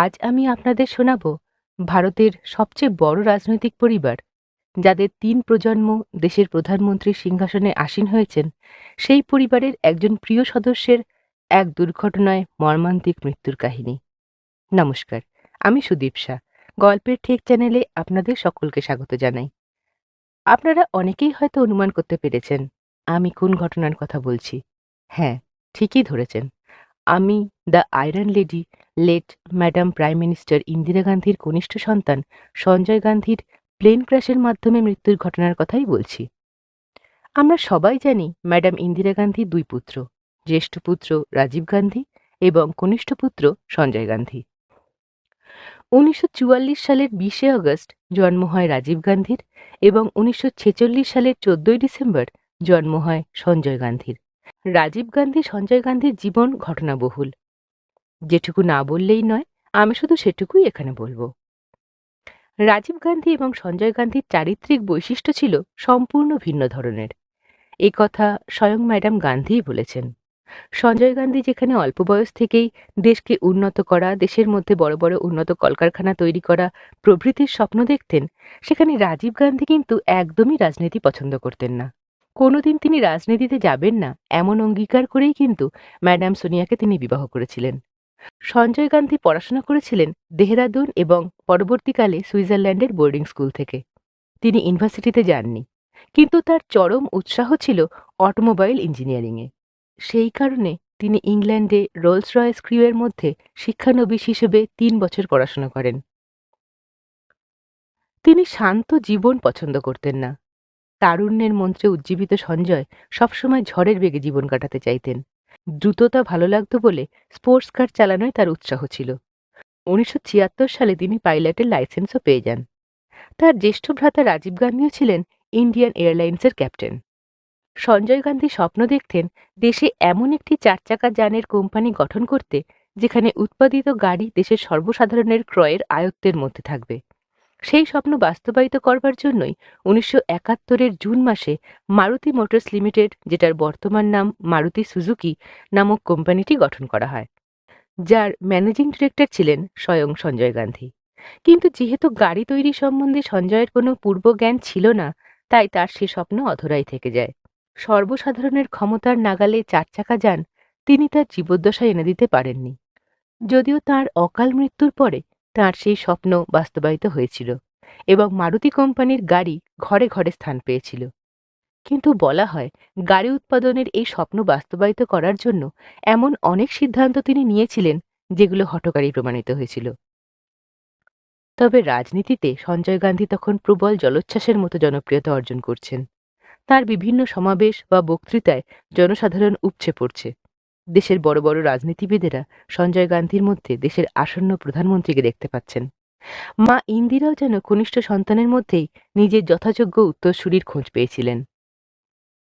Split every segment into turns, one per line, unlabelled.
আজ আমি আপনাদের শোনাব ভারতের সবচেয়ে বড় রাজনৈতিক পরিবার, যাদের তিন প্রজন্ম দেশের প্রধানমন্ত্রীর সিংহাসনে আসীন হয়েছেন। সেই পরিবারের একজন প্রিয় সদস্যের এক দুর্ঘটনায় মর্মান্তিক মৃত্যুর কাহিনী। নমস্কার, আমি সুদীপ শাহ। গল্পের ঠেক চ্যানেলে আপনাদের সকলকে স্বাগত জানাই। আপনারা অনেকেই হয়তো অনুমান করতে পেরেছেন, আমি কোন ঘটনার কথা বলছি। হ্যাঁ ঠিকই ধরেছেন। আমি the iron lady late madam prime minister Indira গান্ধীর কনিষ্ঠ সন্তান সঞ্জয় গান্ধীর প্লেন ক্র্যাশের মাধ্যমে মৃত্যুর ঘটনার কথাই বলছি। আমরা সবাই জানি ম্যাডাম ইন্দিরা গান্ধীর দুই পুত্র, জ্যেষ্ঠ পুত্র রাজীব গান্ধী এবং কনিষ্ঠ পুত্র সঞ্জয় গান্ধী। উনিশশো চুয়াল্লিশ সালের বিশে আগস্ট জন্ম হয় রাজীব গান্ধীর এবং উনিশশো ছেচল্লিশ সালের চোদ্দই ডিসেম্বর জন্ম হয় সঞ্জয় গান্ধীর। রাজীব গান্ধী, সঞ্জয় গান্ধীর জীবন ঘটনাবহুল। যেটুকু না বললেই নয়, আমি শুধু সেটুকুই এখানে বলব। রাজীব গান্ধী এবং সঞ্জয় গান্ধীর চারিত্রিক বৈশিষ্ট্য ছিল সম্পূর্ণ ভিন্ন ধরনের। এ কথা স্বয়ং ম্যাডাম গান্ধীই বলেছেন। সঞ্জয় গান্ধী যেখানে অল্প বয়স থেকেই দেশকে উন্নত করা, দেশের মধ্যে বড় বড় উন্নত কলকারখানা তৈরি করা প্রভৃতির স্বপ্ন দেখতেন, সেখানে রাজীব গান্ধী কিন্তু একদমই রাজনীতি পছন্দ করতেন না। কোনোদিন তিনি রাজনীতিতে যাবেন না, এমন অঙ্গীকার করেই কিন্তু ম্যাডাম সোনিয়াকে তিনি বিবাহ করেছিলেন। সঞ্জয় গান্ধী পড়াশোনা করেছিলেন দেহরাদুন এবং পরবর্তীকালে সুইজারল্যান্ডের বোর্ডিং স্কুল থেকে। তিনি ইউনিভার্সিটিতে যাননি, কিন্তু তার চরম উৎসাহ ছিল অটোমোবাইল ইঞ্জিনিয়ারিংয়ে। সেই কারণে তিনি ইংল্যান্ডে রোলস রয়েস ক্রিউয়ের মধ্যে শিক্ষানবিশ হিসেবে তিন বছর পড়াশোনা করেন। তিনি শান্ত জীবন পছন্দ করতেন না। তারুণ্যের মন্ত্রে উজ্জীবিত সঞ্জয় সবসময় ঝড়ের বেগে জীবন কাটাতে চাইতেন। দ্রুততা ভালো লাগতো বলে স্পোর্টস কার চালানোয় তার উৎসাহ ছিল। উনিশশো ছিয়াত্তর সালে তিনি পাইলটের লাইসেন্সও পেয়ে যান। তার জ্যেষ্ঠ ভ্রাতা রাজীব গান্ধীও ছিলেন ইন্ডিয়ান এয়ারলাইন্সের ক্যাপ্টেন। সঞ্জয় গান্ধী স্বপ্ন দেখতেন দেশে এমন একটি চার চাকা যানের কোম্পানি গঠন করতে, যেখানে উৎপাদিত গাড়ি দেশের সর্বসাধারণের ক্রয়ের আয়ত্তের মধ্যে থাকবে। সেই স্বপ্ন বাস্তবায়িত করবার জন্যই উনিশশো একাত্তরের জুন মাসে মারুতি মোটরস লিমিটেড, যেটার বর্তমান নাম মারুতি সুজুকি নামক কোম্পানিটি গঠন করা হয়, যার ম্যানেজিং ডিরেক্টর ছিলেন স্বয়ং সঞ্জয় গান্ধী। কিন্তু যেহেতু গাড়ি তৈরি সম্বন্ধে সঞ্জয়ের কোনো পূর্ব জ্ঞান ছিল না, তাই তার সে স্বপ্ন অধরাই থেকে যায়। সর্বসাধারণের ক্ষমতার নাগালে চার চাকা যান, তিনি তার জীবদ্দশা এনে দিতে পারেননি। যদিও তার অকাল মৃত্যুর পরে তার সেই স্বপ্ন বাস্তবায়িত হয়েছিল এবং মারুতি কোম্পানির গাড়ি ঘরে ঘরে স্থান পেয়েছিল। কিন্তু বলা হয়, গাড়ি উৎপাদনের এই স্বপ্ন বাস্তবায়িত করার জন্য এমন অনেক সিদ্ধান্ত তিনি নিয়েছিলেন যেগুলো হঠকারী প্রমাণিত হয়েছিল। তবে রাজনীতিতে সঞ্জয় গান্ধী তখন প্রবল জলোচ্ছ্বাসের মতো জনপ্রিয়তা অর্জন করছেন। তার বিভিন্ন সমাবেশ বা বক্তৃতায় জনসাধারণ উপচে পড়ছে। দেশের বড় বড় রাজনীতিবিদেরা সঞ্জয় গান্ধীর মধ্যে দেশের আসন্ন প্রধানমন্ত্রীকে দেখতে পাচ্ছেন। মা ইন্দিরাও যেন কনিষ্ঠ সন্তানের মধ্যেই নিজের যথাযোগ্য উত্তরসূরির খোঁজ পেয়েছিলেন।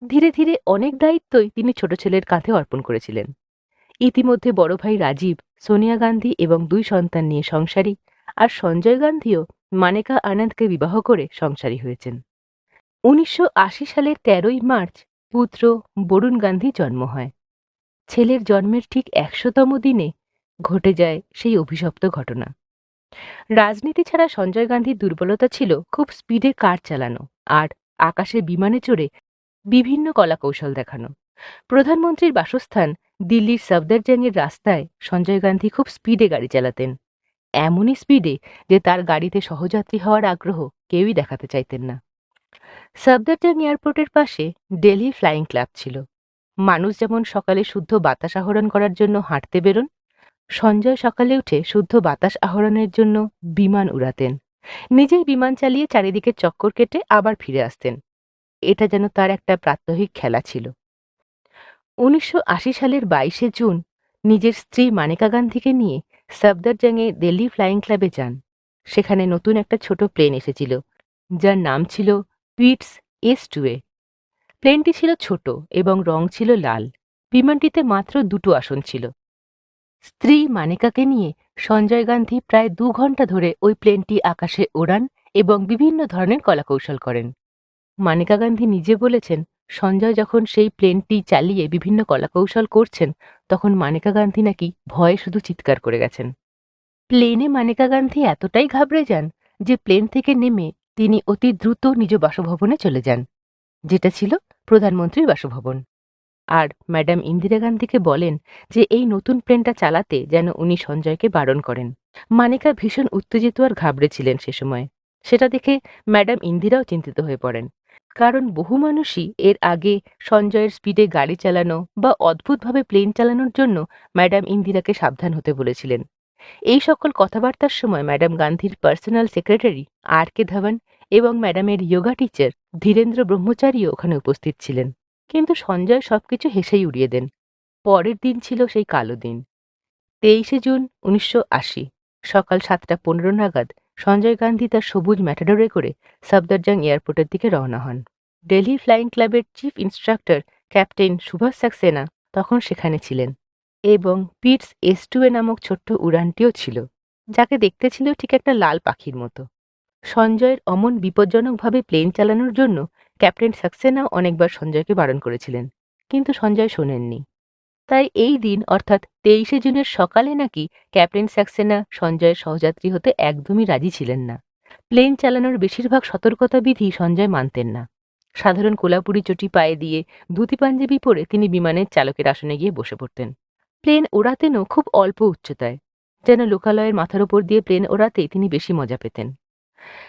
ধীরে ধীরে অনেক দায়িত্বই তিনি ছোট ছেলের কাঁধে অর্পণ করেছিলেন। ইতিমধ্যে বড় ভাই রাজীব, সোনিয়া গান্ধী এবং দুই সন্তান নিয়ে সংসারী আর সঞ্জয় গান্ধীও মানেকা আনন্দকে বিবাহ করে সংসারী হয়েছেন। উনিশশো আশি সালের তেরোই মার্চ পুত্র বরুণ গান্ধী জন্ম হয়। ছেলের জন্মের ঠিক একশোতম দিনে ঘটে যায় সেই অভিশপ্ত ঘটনা। রাজনীতি ছাড়া সঞ্জয় গান্ধীর দুর্বলতা ছিল খুব স্পিডে কার চালানো আর আকাশে বিমানে চড়ে বিভিন্ন কলাকৌশল দেখানো। প্রধানমন্ত্রীর বাসস্থান দিল্লির সফদরজংয়ের রাস্তায় সঞ্জয় গান্ধী খুব স্পিডে গাড়ি চালাতেন। এমনই স্পিডে যে তার গাড়িতে সহযাত্রী হওয়ার আগ্রহ কেউই দেখাতে চাইতেন না। সফদরজং এয়ারপোর্টের পাশে ডেলি ফ্লাইং ক্লাব ছিল। মানুষ যেমন সকালে শুদ্ধ বাতাস আহরণ করার জন্য হাঁটতে বেরোন, সঞ্জয় সকালে উঠে শুদ্ধ বাতাস আহরণের জন্য বিমান উড়াতেন। নিজেই বিমান চালিয়ে চারিদিকে চক্কর কেটে আবার ফিরে আসতেন। এটা যেন তার একটা প্রাত্যহিক খেলা ছিল। উনিশশো আশি সালের বাইশে জুন নিজের স্ত্রী মানিকা গান্ধীকে নিয়ে সফদরজংয়ে দিল্লি ফ্লাইং ক্লাবে যান। সেখানে নতুন একটা ছোট প্লেন এসেছিল, যার নাম ছিল পিটস এস টুয়ে প্লেনটি ছিল ছোট এবং রং ছিল লাল। বিমানটিতে মাত্র দুটো আসন ছিল। স্ত্রী মানিকাকে নিয়ে সঞ্জয় গান্ধী প্রায় দু ঘণ্টা ধরে ওই প্লেনটি আকাশে ওড়ান এবং বিভিন্ন ধরনের কলাকৌশল করেন। মানিকা গান্ধী নিজে বলেছেন, সঞ্জয় যখন সেই প্লেনটি চালিয়ে বিভিন্ন কলাকৌশল করছেন, তখন মানিকা গান্ধী নাকি ভয়ে শুধু চিৎকার করে গেছেন। প্লেনে মানেকা গান্ধী এতটাই ঘাবড়ে যান যে প্লেন থেকে নেমে তিনি অতি দ্রুত নিজ বাসভবনে চলে যান, যেটা ছিল প্রধানমন্ত্রীর বাসভবন। আর ম্যাডাম ইন্দিরা গান্ধীকে বলেন যে এই নতুন প্লেনটা চালাতে যেন উনি সঞ্জয়কে বারণ করেন। মানিকা ভীষণ উত্তেজিত আর ঘাবড়ে ছিলেন সে সময়। সেটা দেখে ম্যাডাম ইন্দিরাও চিন্তিত হয়ে পড়েন। কারণ বহু মানুষই এর আগে সঞ্জয়ের স্পিডে গাড়ি চালানো বা অদ্ভুতভাবে প্লেন চালানোর জন্য ম্যাডাম ইন্দিরাকে সাবধান হতে বলেছিলেন। এই সকল কথাবার্তার সময় ম্যাডাম গান্ধীর personal secretary R K Dhawan এবং ম্যাডামের যোগা টিচার ধীরেন্দ্র ব্রহ্মচারীও ওখানে উপস্থিত ছিলেন। কিন্তু সঞ্জয় সবকিছু হেসেই উড়িয়ে দেন। পরের দিন ছিল সেই কালো দিন। তেইশে জুন উনিশশো আশি, সকাল সাতটা পনেরো নাগাদ সঞ্জয় গান্ধী তার সবুজ ম্যাটাডোরে করে সফদরজাং এয়ারপোর্টের দিকে রওনা হন। দিল্লি ফ্লাইং ক্লাবের chief instructor captain Subhash Saxena তখন সেখানে ছিলেন এবং পিটস এস টু এ নামক ছোট্ট উড়ানটিও ছিল, যাকে দেখতে ছিল ঠিক একটা লাল পাখির মতো। সঞ্জয়ের অমন বিপজ্জনকভাবে প্লেন চালানোর জন্য ক্যাপ্টেন সাক্সেনাও অনেকবার সঞ্জয়কে বারণ করেছিলেন, কিন্তু সঞ্জয় শোনেননি। তাই এই দিন, অর্থাৎ তেইশে জুনের সকালে নাকি ক্যাপ্টেন সাক্সেনা সঞ্জয়ের সহযাত্রী হতে একদমই রাজি ছিলেন না। প্লেন চালানোর বেশিরভাগ সতর্কতা বিধি সঞ্জয় মানতেন না। সাধারণ কোলাপুরি চটি পায়ে দিয়ে ধুতি পাঞ্জাবি পরে তিনি বিমানের চালকের আসনে গিয়ে বসে পড়তেন। প্লেন ওড়াতেনও খুব অল্প উচ্চতায়। যেন লোকালয়ের মাথার ওপর দিয়ে প্লেন ওড়াতেই তিনি বেশি মজা পেতেন।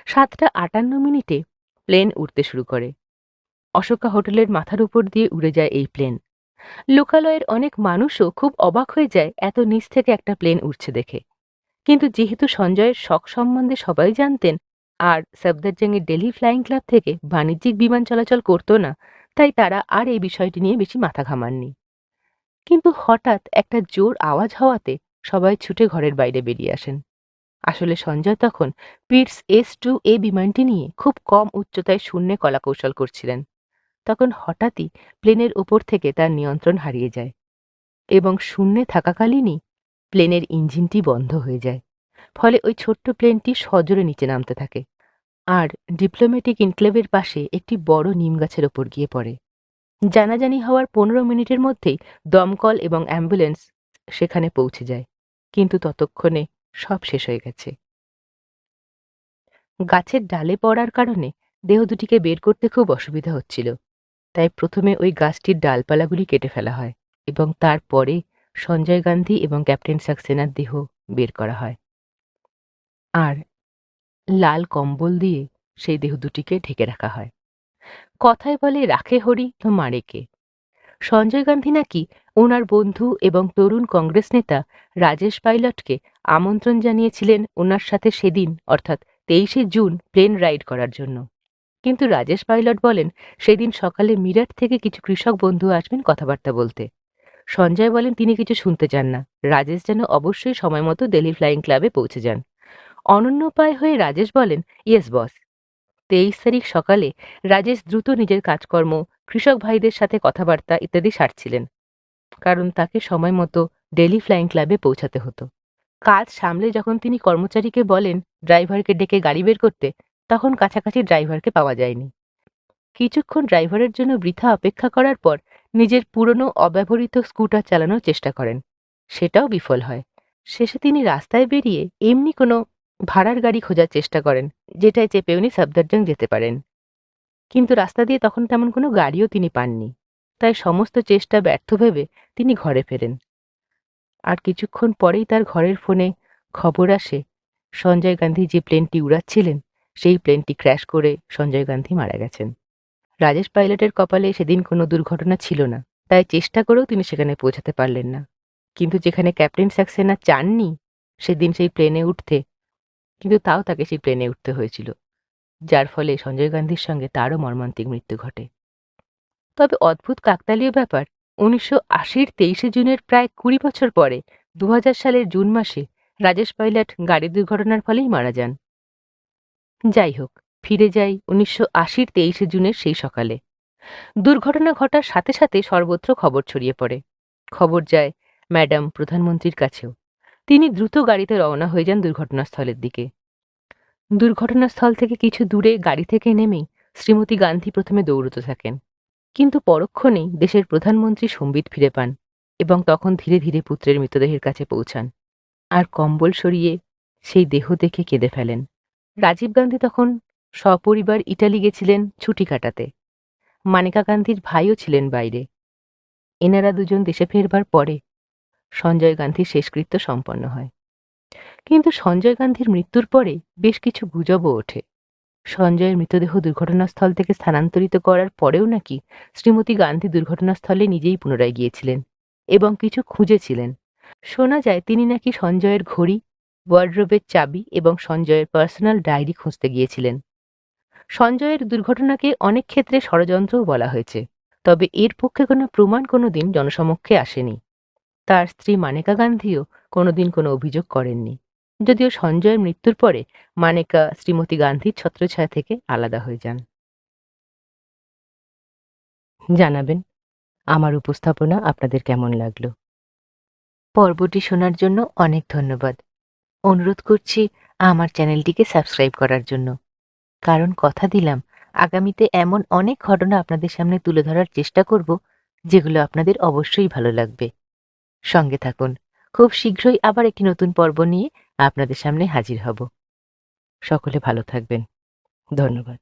সাতটা আটান্ন মিনিটে প্লেন উড়তে শুরু করে। অশোকা হোটেলের মাথার উপর দিয়ে উড়ে যায় এই প্লেন। লোকালয়ের অনেক মানুষও খুব অবাক হয়ে যায় এত নিচ থেকে একটা প্লেন উঠছে দেখে। কিন্তু যেহেতু সঞ্জয়ের শখ সম্বন্ধে সবাই জানতেন, আর সফদরজংয়ের ডেলি ফ্লাইং ক্লাব থেকে বাণিজ্যিক বিমান চলাচল করতো না, তাই তারা আর এই বিষয়টি নিয়ে বেশি মাথা ঘামাননি। কিন্তু হঠাৎ একটা জোর আওয়াজ হওয়াতে সবাই ছুটে ঘরের বাইরে বেরিয়ে আসেন। আসলে সঞ্জয় তখন পিটস এস টু এ বিমানটি নিয়ে খুব কম উচ্চতায় শূন্যে কলাকৌশল করছিলেন। তখন হঠাৎই প্লেনের ওপর থেকে তার নিয়ন্ত্রণ হারিয়ে যায় এবং শূন্যে থাকাকালীনই প্লেনের ইঞ্জিনটি বন্ধ হয়ে যায়। ফলে ওই ছোট্ট প্লেনটি সজোরে নিচে নামতে থাকে আর ডিপ্লোম্যাটিক ইনক্লেভের পাশে একটি বড় নিম গাছের ওপর গিয়ে পড়ে। জানাজানি হওয়ার পনেরো মিনিটের মধ্যেই দমকল এবং অ্যাম্বুলেন্স সেখানে পৌঁছে যায়। কিন্তু ততক্ষণে সব শেষ হয়ে গেছে। গাছের ডালে পড়ার কারণে দেহ দুটিকে বের করতে খুব অসুবিধা হচ্ছিল। তাই প্রথমে ওই গাছটির ডালপালাগুলি কেটে ফেলা হয় এবং তারপরে সঞ্জয় গান্ধী এবং ক্যাপ্টেন সাক্সেনার দেহ বের করা হয়। আর লাল কম্বল দিয়ে সেই দেহ দুটিকে ঢেকে রাখা হয়। কথায় বলে, রাখে হরি তো মারে কে? সঞ্জয় গান্ধী নাকি ওনার বন্ধু এবং তরুণ কংগ্রেস নেতা রাজেশ পাইলটকে আমন্ত্রণ জানিয়েছিলেন ওনার সাথে সেদিন, অর্থাৎ তেইশে জুন, প্লেন রাইড করার জন্য। কিন্তু রাজেশ পাইলট বলেন, সেদিন সকালে মিরাট থেকে কিছু কৃষক বন্ধু আসবেন কথাবার্তা বলতে। সঞ্জয় বলেন, তিনি কিছু শুনতে চান না। রাজেশ যেন অবশ্যই সময় মতো দিল্লি ফ্লাইং ক্লাবে পৌঁছে যান। অনন্য উপায় হয়ে রাজেশ বলেন, ইয়েস, বস। তেইশ তারিখ সকালে রাজেশ দ্রুত নিজের কাজকর্ম, কৃষক ভাইদের সাথে কথাবার্তা ইত্যাদি সারছিলেন। কারণ তাকে সময় মতো ডেলি ফ্লাইং ক্লাবে পৌঁছাতে হতো। কাজ সামলে যখন তিনি কর্মচারীকে বলেন ড্রাইভারকে ডেকে গাড়ি বের করতে, তখন কাছাকাছি ড্রাইভারকে পাওয়া যায়নি। কিছুক্ষণ ড্রাইভারের জন্য বৃথা অপেক্ষা করার পর নিজের পুরনো অব্যবহৃত স্কুটার চালানোর চেষ্টা করেন। সেটাও বিফল হয়। শেষে তিনি রাস্তায় বেরিয়ে এমনি কোনো ভাড়ার গাড়ি খোঁজার চেষ্টা করেন, যেটায় চেপে উনি সাবদারজং যেতে পারেন। কিন্তু রাস্তা দিয়ে তখন তেমন কোনো গাড়িও তিনি পাননি। তাই সমস্ত চেষ্টা ব্যর্থ ভেবে তিনি ঘরে ফেরেন। আর কিছুক্ষণ পরেই তার ঘরের ফোনে খবর আসে। সঞ্জয় গান্ধী যে প্লেনটি উড়াচ্ছিলেন, সেই প্লেনটি ক্র্যাশ করে সঞ্জয় গান্ধী মারা গেছেন। রাজেশ পাইলটের কপালে সেদিন কোনো দুর্ঘটনা ছিল না। তাই চেষ্টা করেও তিনি সেখানে পৌঁছাতে পারলেন না। কিন্তু যেখানে ক্যাপ্টেন সাক্সেনা চাননি, সেদিন সেই প্লেনে উঠতে, কিন্তু তাও তাকে সেই প্লেনে উঠতে হয়েছিল, যার ফলে সঞ্জয় গান্ধীর সঙ্গে তারও মর্মান্তিক মৃত্যু ঘটে। তবে অদ্ভুত কাকতালীয় ব্যাপার উনিশশো আশির তেইশে জুনের প্রায় কুড়ি বছর পরে দু হাজার সালের জুন মাসে রাজেশ পাইলট গাড়ি দুর্ঘটনার ফলেই মারা যান। যাই হোক, ফিরে যাই উনিশশো আশির তেইশে জুনের সেই সকালে। দুর্ঘটনা ঘটার সাথে সাথে সর্বত্র খবর ছড়িয়ে পড়ে। খবর যায় ম্যাডাম প্রধানমন্ত্রীর কাছেও। তিনি দ্রুত গাড়িতে রওনা হয়ে যান দুর্ঘটনাস্থলের দিকে। দুর্ঘটনাস্থল থেকে কিছু দূরে গাড়ি থেকে নেমেই শ্রীমতী গান্ধী প্রথমে দৌড়তে থাকেন। কিন্তু পরক্ষণেই দেশের প্রধানমন্ত্রী সম্বিত ফিরে পান এবং তখন ধীরে ধীরে পুত্রের মৃতদেহের কাছে পৌঁছান। আর কম্বল সরিয়ে সেই দেহ দেখে কেঁদে ফেলেন। রাজীব গান্ধী তখন সপরিবার ইটালি গেছিলেন ছুটি কাটাতে। মানিকা গান্ধীর ভাইও ছিলেন বাইরে। এনারা দুজন দেশে ফেরবার পরে সঞ্জয় গান্ধীর শেষকৃত্য সম্পন্ন হয়। কিন্তু সঞ্জয় গান্ধীর মৃত্যুর পরে বেশ কিছু গুজবও ওঠে। সঞ্জয়ের মৃতদেহ দুর্ঘটনাস্থল থেকে স্থানান্তরিত করার পরেও নাকি শ্রীমতী গান্ধী দুর্ঘটনাস্থলে নিজেই পুনরায় গিয়েছিলেন এবং কিছু খুঁজেছিলেন। শোনা যায় তিনি নাকি সঞ্জয়ের ঘড়ি ওয়ার্ড্রোবের চাবি এবং সঞ্জয়ের পার্সোনাল ডায়েরি খুঁজতে গিয়েছিলেন। সঞ্জয়ের দুর্ঘটনাকে অনেক ক্ষেত্রে ষড়যন্ত্রও বলা হয়েছে, তবে এর পক্ষে কোনো প্রমাণ কোনোদিন জনসমক্ষে আসেনি। তার স্ত্রী মানেকা গান্ধীও কোনোদিন কোনো অভিযোগ করেননি। যদিও সঞ্জয়ের মৃত্যুর পরে মানেকা শ্রীমতী গান্ধীর ছত্রছায়া থেকে আলাদা হয়ে যান। জানাবেন, আমার উপস্থাপনা আপনাদের কেমন লাগল? পর্বটি শোনার জন্য অনেক ধন্যবাদ। অনুরোধ করছি আমার চ্যানেলটিকে সাবস্ক্রাইব করার জন্য। কারণ কথা দিলাম, আগামীতে এমন অনেক ঘটনা আপনাদের সামনে তুলে ধরার চেষ্টা করব, যেগুলো আপনাদের অবশ্যই ভালো লাগবে। সঙ্গে থাকুন, খুব শীঘ্রই আবার একটি নতুন পর্ব নিয়ে আপনাদের সামনে হাজির হব। সকলে ভালো থাকবেন। ধন্যবাদ।